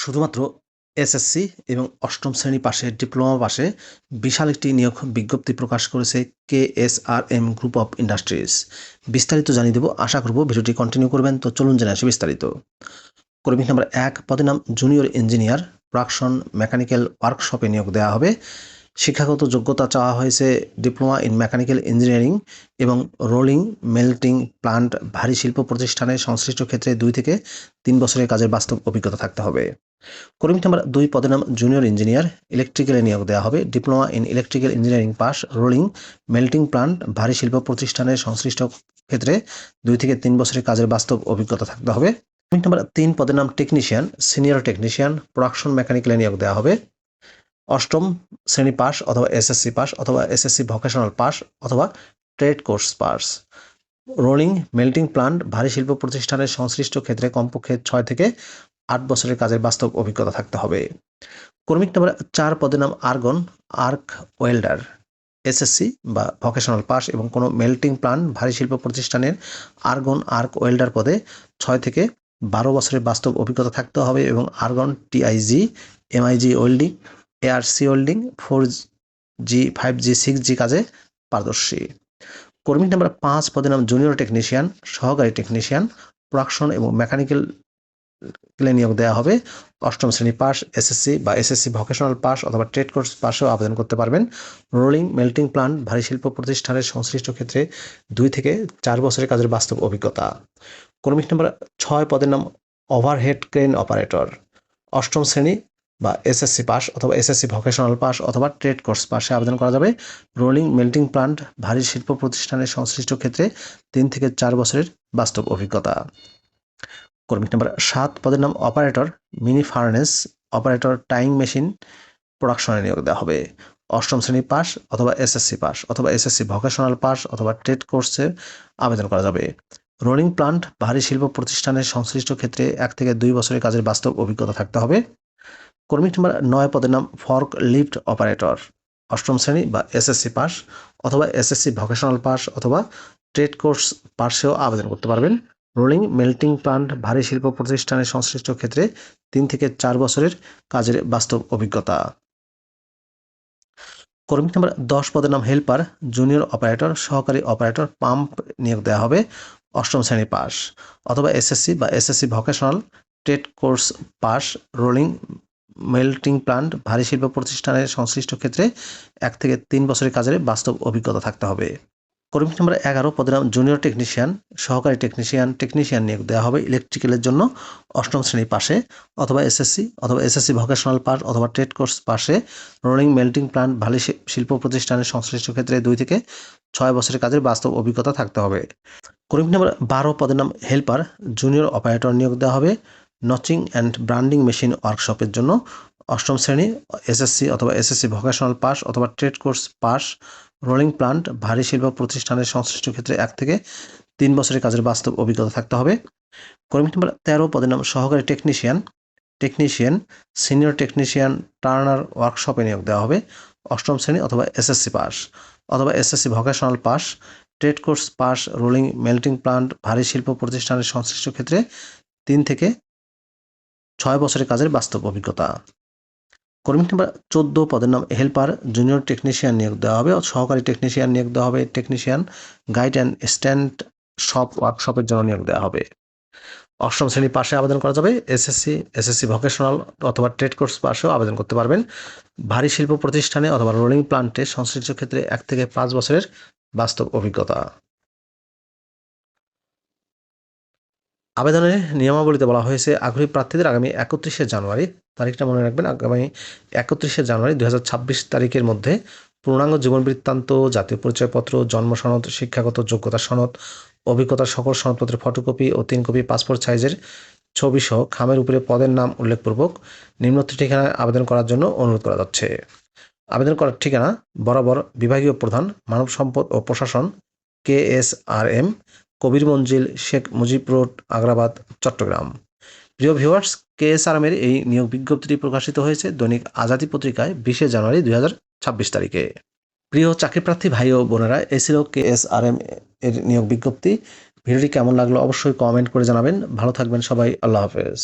শুধুমাত্র এসএসসি এবং অষ্টম শ্রেণি পাশে, ডিপ্লোমা পাশে বিশাল একটি নিয়োগ বিজ্ঞপ্তি প্রকাশ করেছে কেএসআরএম গ্রুপ অফ ইন্ডাস্ট্রিজ। বিস্তারিত জানিয়ে দেবো, আশা করব ভিডিওটি কন্টিনিউ করবেন। তো চলুন জেনে আসি বিস্তারিত। কর্মী নাম্বার এক, পদের নাম জুনিয়র ইঞ্জিনিয়ার প্রাকশন মেকানিক্যাল ওয়ার্কশপে নিয়োগ দেওয়া হবে। শিক্ষাগত যোগ্যতা চাওয়া হয়েছে ডিপ্লোমা ইন মেকানিক্যাল ইঞ্জিনিয়ারিং এবং রোলিং মেল্টিং প্লান্ট ভারী শিল্প প্রতিষ্ঠানে সংশ্লিষ্ট ক্ষেত্রে দুই থেকে তিন বছরের কাজের বাস্তব অভিজ্ঞতা থাকতে হবে। কর্মী নাম্বার দুই পদের নাম জুনিয়র ইঞ্জিনিয়ার ইলেকট্রিক্যালে নিয়োগ দেওয়া হবে। Diploma in electrical engineering pass rolling melting plant ভারী শিল্প প্রতিষ্ঠানের সংশ্লিষ্ট ক্ষেত্রে দুই থেকে তিন বছরের কাজের বাস্তব অভিজ্ঞতা থাকতে হবে। কর্মী নাম্বার তিন পদের নাম টেকনিশিয়ান সিনিয়র টেকনিশিয়ান প্রোডাকশন মেকানিক্যালে নিয়োগ দেওয়া হবে। অষ্টম শ্রেণি পাস অথবা এসএসসি পাস অথবা এসএসসি ভোকেশনাল পাস অথবা trade course pass rolling melting plant ভারী শিল্প প্রতিষ্ঠানের সংশ্লিষ্ট ক্ষেত্রে কমপক্ষে ছয় থেকে আট বছরের কাজের বাস্তব অভিজ্ঞতা থাকতে হবে। কর্মিক নাম্বার চার পদের নাম আর্গন, আর্ক ওয়েল্ডার এসএসসি বা ভোকেশনাল পাস এবং কোনো মেল্টিং প্লান্ট ভারী শিল্প প্রতিষ্ঠানের আর্গন, আর্ক ওয়েল্ডার পদে ছয় থেকে বারো বছরের বাস্তব অভিজ্ঞতা থাকতে হবে এবং argon TIG MIG welding ARC welding four G five G six G কাজে পারদর্শী। কর্মী নাম্বার পাঁচ পদে নাম জুনিয়র টেকনিশিয়ান সহকারী টেকনিশিয়ান প্রোডাকশন এবং মেকানিক্যাল নিয়োগ দেওয়া হবে। অষ্টম শ্রেণি পাস এসএসসি বা এসএসসি ভোকেশনাল পাস অথবা ট্রেড কোর্স পাসেও আবেদন করতে পারবেন। রোলিং মেল্টিং প্লান্ট ভারী শিল্প প্রতিষ্ঠানের সংশ্লিষ্ট ক্ষেত্রে দুই থেকে চার বছরের কাজের বাস্তব অভিজ্ঞতা। কর্মী নম্বর ছয় পদের নাম ওভারহেড ক্রেন অপারেটর অষ্টম শ্রেণি বা এসএসসি পাস অথবা এসএসসি ভোকেশনাল পাস অথবা ট্রেড কোর্স পাশে আবেদন করা যাবে। রোলিং মেল্টিং প্লান্ট ভারী শিল্প প্রতিষ্ঠানের সংশ্লিষ্ট ক্ষেত্রে তিন থেকে চার বছরের বাস্তব অভিজ্ঞতা। কর্মী। নাম্বার সাত পদের নাম operator mini furnace operator tying machine প্রোডাকশনে নিয়োগ দেওয়া হবে। অষ্টম শ্রেণি পাস অথবা এসএসসি পাস অথবা এসএসসি ভোকেশনাল পাস অথবা ট্রেড কোর্সে আবেদন করা যাবে। রোলিং প্লান্ট ভারী শিল্প প্রতিষ্ঠানের সংশ্লিষ্ট ক্ষেত্রে এক থেকে দুই বছরের কাজের বাস্তব অভিজ্ঞতা থাকতে হবে। কর্মী নাম্বার নয় পদের নাম ফর্ক লিফট অপারেটর অষ্টম শ্রেণি বা এসএসসি পাস অথবা এসএসসি ভোকেশনাল পাস অথবা ট্রেড কোর্স পাশেও আবেদন করতে পারবেন। রোলিং, মেল্টিং প্লান্ট, ভারী শিল্প প্রতিষ্ঠানের সংশ্লিষ্ট ক্ষেত্রে তিন থেকে চার বছরের কাজের বাস্তব অভিজ্ঞতা। কর্মী নাম্বার দশ পদের নাম হেল্পার, জুনিয়র অপারেটর, সহকারী অপারেটর, পাম্প নিয়োগ দেওয়া হবে অষ্টম শ্রেণি পাস। অথবা এসএসসি বা SSC vocational trade course pass, rolling, melting plant, ভারী শিল্প প্রতিষ্ঠানের সংশ্লিষ্ট ক্ষেত্রে এক থেকে তিন বছরের কাজের বাস্তব অভিজ্ঞতা থাকতে হবে। কর্মী নম্বর এগারো পদের নাম জুনিয়র টেকনিশিয়ান সহকারী টেকনিশিয়ান টেকনিশিয়ান নিয়োগ দেওয়া হবে ইলেকট্রিক্যালের জন্য অষ্টম শ্রেণি পাশে অথবা এসএসসি অথবা এসএসসি ভোকেশনাল পাস অথবা ট্রেড কোর্স পাশে। রোলিং মেল্টিং প্লান্ট ভালি শিল্প প্রতিষ্ঠানের সংশ্লিষ্ট ক্ষেত্রে দুই থেকে ছয় বছরের কাজের বাস্তব অভিজ্ঞতা থাকতে হবে। কর্মী নম্বর বারো, পদের নাম হেল্পার জুনিয়র অপারেটর নিয়োগ দেওয়া হবে নচিং অ্যান্ড ব্র্যান্ডিং মেশিন ওয়ার্কশপের জন্য। অষ্টম শ্রেণি এসএসসি অথবা এসএসসি ভোকেশনাল পাস অথবা trade course pass rolling plant ভারী শিল্প প্রতিষ্ঠানের সংশ্লিষ্ট ক্ষেত্রে এক থেকে তিন বছরের কাজের বাস্তব অভিজ্ঞতা থাকতে হবে। কর্মী নম্বর তেরো, পদের নাম সহকারী technician. Technician, senior technician, turner ওয়ার্কশপে নিয়োগ দেওয়া হবে। অষ্টম শ্রেণি অথবা এসএসসি পাস অথবা SSC vocational pass. Trade course pass, rolling melting plant, ভারী শিল্প প্রতিষ্ঠানের সংশ্লিষ্ট ক্ষেত্রে তিন থেকে ছয় বছরের কাজের বাস্তব অভিজ্ঞতা। কর্মী নাম্বার চোদ্দ পদের নাম হেল্পার জুনিয়র টেকনিশিয়ান নিয়োগ দেওয়া হবে, সহকারী টেকনিশিয়ান নিয়োগ দেওয়া হবে technician guide and stand shop ওয়ার্কশপের জন্য নিয়োগ দেওয়া হবে। অষ্টম শ্রেণি পাশে আবেদন করা যাবে এসএসসি এসএসসি ভোকেশনাল অথবা ট্রেড কোর্স পাশেও আবেদন করতে পারবেন। ভারী শিল্প প্রতিষ্ঠানে অথবা রোলিং প্লান্টে সংশ্লিষ্ট ক্ষেত্রে এক থেকে পাঁচ বছরের বাস্তব অভিজ্ঞতা। আবেদনের নিয়মাবলীতে বলা হয়েছে, আগ্রহী প্রার্থীদের আগামী একত্রিশে জানুয়ারি তারিখটা মনে রাখবেন, আগামী একত্রিশে জানুয়ারি দু হাজার ছাব্বিশ তারিখের মধ্যে পূর্ণাঙ্গ জীবন বৃত্তান্ত, জাতীয় পরিচয়পত্র, জন্ম সনদ, শিক্ষাগত যোগ্যতা সনদ অভিজ্ঞতার সকল সনদপত্রের ফটোকপি ও তিন কপি পাসপোর্ট সাইজের ছবি সহ খামের উপরে পদের নাম উল্লেখপূর্বক নিম্নোক্ত ঠিকানায় আবেদন করার জন্য অনুরোধ করা যাচ্ছে। আবেদন করার ঠিকানা বরাবর বিভাগীয় প্রধান মানব সম্পদ ও প্রশাসন, K S R M, Kabir Manzil, Sheikh Mujib road, Agrabad, Chittagong. প্রিয় ভিউয়ার্স কে এস আরামের এই নিয়োগ বিজ্ঞপ্তিটি প্রকাশিত হয়েছে দৈনিক আজাদি পত্রিকায় বিশে জানুয়ারি দুই হাজার ছাব্বিশ তারিখে। প্রিয় চাকরিপ্রার্থী ভাই ও বোনেরা, এ ছিল কে এস আর এম এর নিয়োগ বিজ্ঞপ্তি। ভিডিওটি কেমন লাগল অবশ্যই কমেন্ট করে জানাবেন। ভালো থাকবেন সবাই, আল্লাহ হাফেজ।